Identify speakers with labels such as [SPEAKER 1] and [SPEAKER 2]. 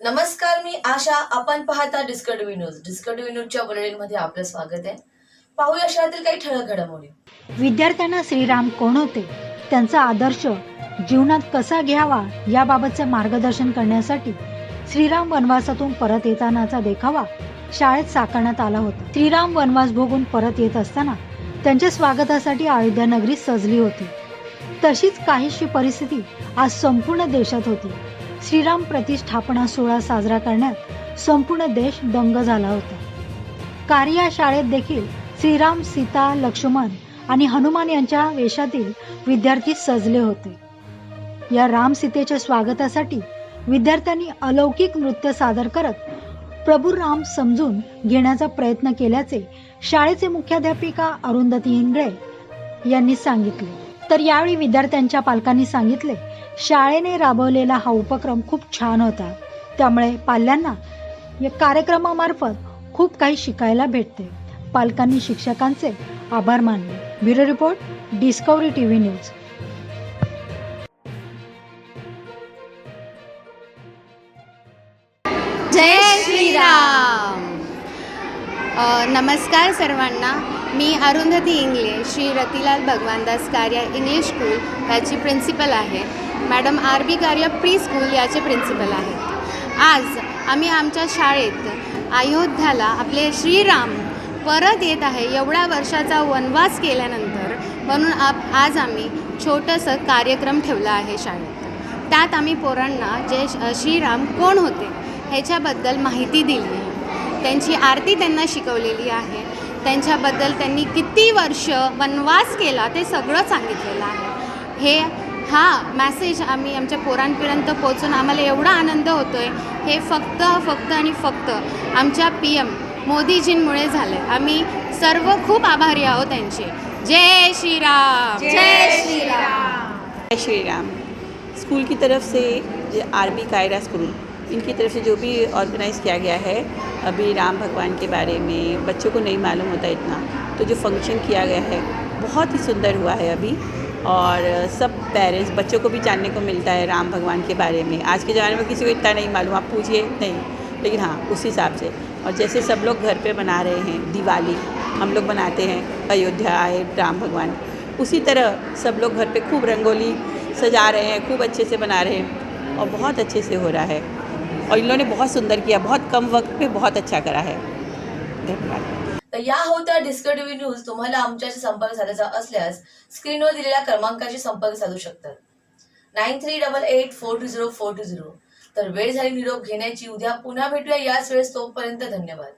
[SPEAKER 1] नमस्कार मी आशा. आपण पाहता डिस्कवरी न्यूज. डिस्कवरी न्यूजच्या बुलेटिनमध्ये आपलं स्वागत आहे. पाहूया शहरातील काही ठळक घडामोडी.
[SPEAKER 2] विद्यार्थ्यांना श्रीराम कोण होते? त्यांचा आदर्श जीवनात कसा घ्यावा याबाबतचे मार्गदर्शन करण्यासाठी श्रीराम वनवासातून परत येतानाचा देखावा शाळेत साकारण्यात आला होता. श्रीराम वनवास भोगून परत येत असताना त्यांच्या स्वागतासाठी अयोध्या नगरी सजली होती. तशीच काहीशी परिस्थिती आज संपूर्ण देशात होती. श्रीराम प्रतिष्ठापना सोहळा साजरा करण्यात संपूर्ण देश दंग झाला होता. कार्या शाळेत देखील श्रीराम सीता लक्ष्मण आणि हनुमान यांच्या वेशातील विद्यार्थी सजले होते. या राम सीतेच्या स्वागतासाठी विद्यार्थ्यांनी अलौकिक नृत्य सादर करत प्रभू राम समजून घेण्याचा प्रयत्न केल्याचे शाळेचे मुख्याध्यापिका अरुंधती इंगळे यांनी सांगितले. तर यावेळी विद्यार्थ्यांच्या पालकांनी सांगितले शाळेने राबवलेला हा उपक्रम खूप छान होता. त्यामुळे पाल्यांना या कार्यक्रमामार्फत खूप काही शिकायला भेटते. पालकांनी शिक्षकांचे आभार मानले. Bureau report Discovery TV news.
[SPEAKER 3] जय नमस्कार सर्वांना. मी अरुंधती इंगले श्री रतिलाल भगवानदास कार्या इंग्लिश स्कूल याची प्रिन्सिपल आहे. Madam R B Karya pre school याचे प्रिन्सिपल आहेत आज आम्ही आमच्या शाळेत अयोध्याला आपले श्रीराम परत येत आहे एवढ्या वर्षाचा वनवास केल्यानंतर म्हणून आप आज आम्ही छोटंसं कार्यक्रम ठेवला आहे शाळेत. त्यात आम्ही पोरांना जे श्रीराम कोण होते ह्याच्याबद्दल माहिती दिली आहे. त्यांची आरती त्यांना शिकवलेली आहे. त्यांच्याबद्दल त्यांनी किती वर्ष वनवास केला ते सगळं सांगितलेलं आहे. हे हा मॅसेज आम्ही आमच्या पोरांपर्यंत पोचून आम्हाला एवढा आनंद होतो आहे हे फक्त फक्त आणि फक्त आमच्या पी एम मोदीजींमुळे झालं आहे आम्ही सर्व खूप आभारी आहोत त्यांचे. जय श्रीराम! जय श्रीराम!
[SPEAKER 4] जय श्री राम स्कूल की तरफ से जो आर बी कायरा स्कूल इनकी तरफ़ से जो भी ऑर्गेनाइज़ किया गया है, अभी राम भगवान के बारे में बच्चों को नहीं मालूम होता इतना तो जो फ़ंक्शन किया गया है, बहुत ही सुंदर हुआ है अभी। और सब पेरेंट्स बच्चों को भी जानने को मिलता है राम भगवान के बारे में। आज के ज़माने में किसी को इतना नहीं मालूम, आप पूछिए, नहीं। लेकिन हाँ उस हिसाब से। और जैसे सब लोग घर पे बना रहे हैं, दिवाली, हम लोग बनाते हैं, अयोध्या आए, राम भगवान। उसी तरह सब लोग घर पे खूब रंगोली सजा रहे हैं, खूब अच्छे से बना रहे हैं। और बहुत अच्छे से हो रहा है। और इन लोगों ने बहुत सुंदर किया बहुत कम वक्त पे बहुत अच्छा करा है। धन्यवाद।
[SPEAKER 1] तर या होत्या डिस्कवरी न्यूज तुम्हाला आमच्याशी संपर्क साधायचा असल्यास स्क्रीनवर दिलेल्या क्रमांकाशी संपर्क साधू शकतात nine three double eight four two zero four two zero तर वेळ झाली निरोप घेण्याची. उद्या पुन्हा भेटूया याच वेळेस तोपर्यंत धन्यवाद.